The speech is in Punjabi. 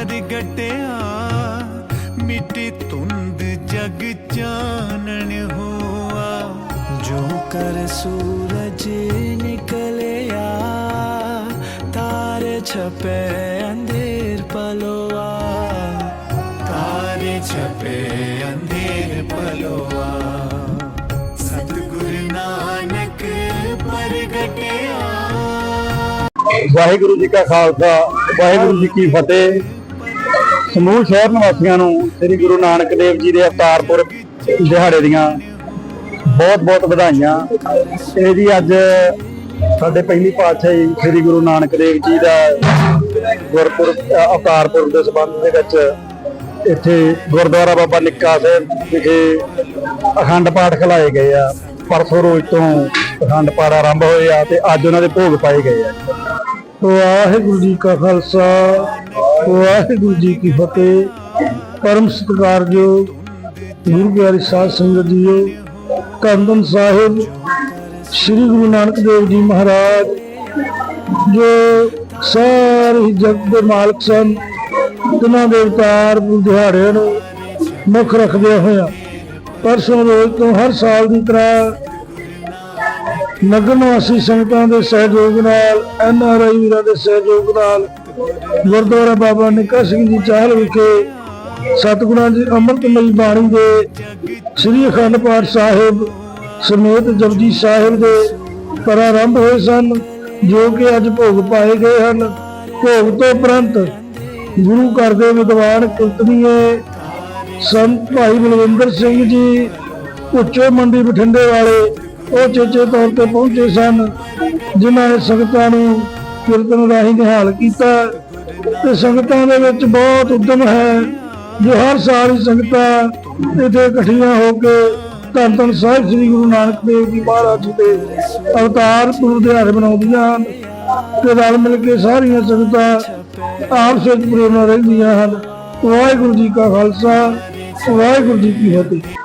ਪ੍ਰਗਟਿਆ ਮਿੱਟੀ ਧੁੰਦ ਜਗ ਚਾਨਣ ਹੋਆ ਜੋ ਕਰ ਸੂਰਜ ਨਿਕਲਿਆ ਤਾਰੇ ਛਪੇ ਅੰਧੇਰ ਪਲੋਆ ਤਾਰੇ ਛਪੇ ਅੰਧੇਰ ਪਲੋਆ ਸਤਿਗੁਰ ਨਾਨਕ ਪ੍ਰਗਟਿਆ ਵਾਹਿਗੁਰੂ ਜੀ ਕਾ ਖਾਲਸਾ ਵਾਹਿਗੁਰੂ ਜੀ ਕੀ ਫਤਿਹ ਸਮੂਹ ਸ਼ਹਿਰ ਨਿਵਾਸੀਆਂ ਨੂੰ ਸ੍ਰੀ ਗੁਰੂ ਨਾਨਕ ਦੇਵ ਜੀ ਦੇ ਅਵਤਾਰਪੁਰ ਦਿਹਾੜੇ ਦੀਆਂ ਬਹੁਤ ਬਹੁਤ ਵਧਾਈਆਂ। ਇਹ ਜੀ ਅੱਜ ਸਾਡੇ ਪਹਿਲੀ ਪਾਤਸ਼ਾਹੀ ਸ੍ਰੀ ਗੁਰੂ ਨਾਨਕ ਦੇਵ ਜੀ ਦਾ ਗੁਰਪੁਰ ਅਵਤਾਰਪੁਰ ਦੇ ਸੰਬੰਧ ਦੇ ਵਿੱਚ ਇੱਥੇ ਗੁਰਦੁਆਰਾ ਬਾਬਾ ਨਿੱਕਾ ਸਾਹਿਬ ਵਿਖੇ ਅਖੰਡ ਪਾਠ ਖਿਲਾਏ ਗਏ ਆ। ਪਰਸੋਂ ਰੋਜ਼ ਤੋਂ ਅਖੰਡ ਪਾਠ ਆਰੰਭ ਹੋਏ ਆ ਤੇ ਅੱਜ ਉਹਨਾਂ ਦੇ ਭੋਗ ਪਾਏ ਗਏ ਆ। ਵਾਹਿਗੁਰੂ ਜੀ ਕਾ ਖਾਲਸਾ ਵਾਹਿਗੁਰੂ ਜੀ ਕੀ ਫਤਿਹ। ਪਰਮ ਸਤਿਕਾਰਯੋਗ ਗੁਰੂ ਪਿਆਰੀ ਸਾਧ ਸੰਗਤ ਜੀਓ। ਕੰਦਨ ਸਾਹਿਬ, ਸ੍ਰੀ ਗੁਰੂ ਨਾਨਕ ਦੇਵ ਜੀ ਮਹਾਰਾਜ, ਜੋ ਸਾਰੇ ਹੀ ਜਗਤ ਦੇ ਮਾਲਕ ਸਨ ਉਹਨਾਂ ਦੇ ਅਵਤਾਰ ਦਿਹਾੜਿਆਂ ਨੂੰ ਮੁੱਖ ਰੱਖਦੇ ਹੋਇਆ, ਪਰਸੋਂ ਰੋਜ਼ ਤੋਂ ਹਰ ਸਾਲ ਦੀ ਤਰ੍ਹਾਂ ਨਗਰ ਨਿਵਾਸੀ ਸੰਗਤਾਂ ਦੇ ਸਹਿਯੋਗ ਨਾਲ, ਐਨ ਆਰ ਆਈ ਵੀਰਾਂ ਦੇ ਸਹਿਯੋਗ ਨਾਲ ਗੁਰਦੁਆਰਾ ਬਾਬਾ ਨਿੱਕਾ ਸਿੰਘ ਜੀ ਚਾਹਲ ਵਿਖੇ ਸਤਿਗੁਰਾਂ ਦੀ ਅੰਮ੍ਰਿਤਮਈ ਬਾਣੀ ਦੇ ਸ੍ਰੀ ਅਖੰਡ ਪਾਠ ਸਾਹਿਬ ਸਮੇਤ ਜਪਜੀ ਸਾਹਿਬ ਦੇ ਪ੍ਰਾਰੰਭ ਹੋਏ ਸਨ, ਜੋ ਕਿ ਅੱਜ ਭੋਗ ਪਾਏ ਗਏ ਹਨ। ਭੋਗ ਤੋਂ ਉਪਰੰਤ ਗੁਰੂ ਘਰ ਦੇ ਵਿਦਵਾਨ ਕੀਰਤਨੀਏ ਸੰਤ ਭਾਈ ਬਲਵਿੰਦਰ ਸਿੰਘ ਜੀ, ਉੱਚੋ ਮੰਡੀ ਬਠਿੰਡੇ ਵਾਲੇ ਉਹ ਚੇਚੇ ਤੌਰ ਤੇ ਪਹੁੰਚੇ ਸਨ, ਜਿਨ੍ਹਾਂ ਨੇ ਸੰਗਤਾਂ ਨੂੰ ਕੀਰਤਨ ਰਾਹੀਂ ਨਿਹਾਲ ਕੀਤਾ ਤੇ ਸੰਗਤਾਂ ਦੇ ਵਿੱਚ ਬਹੁਤ ਉਦਮ ਹੈ ਜੋ ਹਰ ਸਾਲ ਹੀ ਸੰਗਤਾਂ ਇੱਥੇ ਇਕੱਠੀਆਂ ਹੋ ਕੇ ਧੰਨ ਧੰਨ ਸਾਹਿਬ ਸ੍ਰੀ ਗੁਰੂ ਨਾਨਕ ਦੇਵ ਜੀ ਮਹਾਰਾਜ ਜੀ ਦੇ ਅਵਤਾਰ ਪੁਰਬ ਦਿਹਾੜੇ ਮਨਾਉਂਦੀਆਂ ਹਨ ਤੇ ਰਲ ਮਿਲ ਕੇ ਸਾਰੀਆਂ ਸੰਗਤਾਂ ਆਪਸ ਵਿੱਚ ਪ੍ਰੇਮ ਨਾਲ ਰਹਿੰਦੀਆਂ ਹਨ। ਵਾਹਿਗੁਰੂ ਜੀ ਕਾ ਖਾਲਸਾ, ਵਾਹਿਗੁਰੂ ਜੀ ਕੀ ਫਤਿਹ।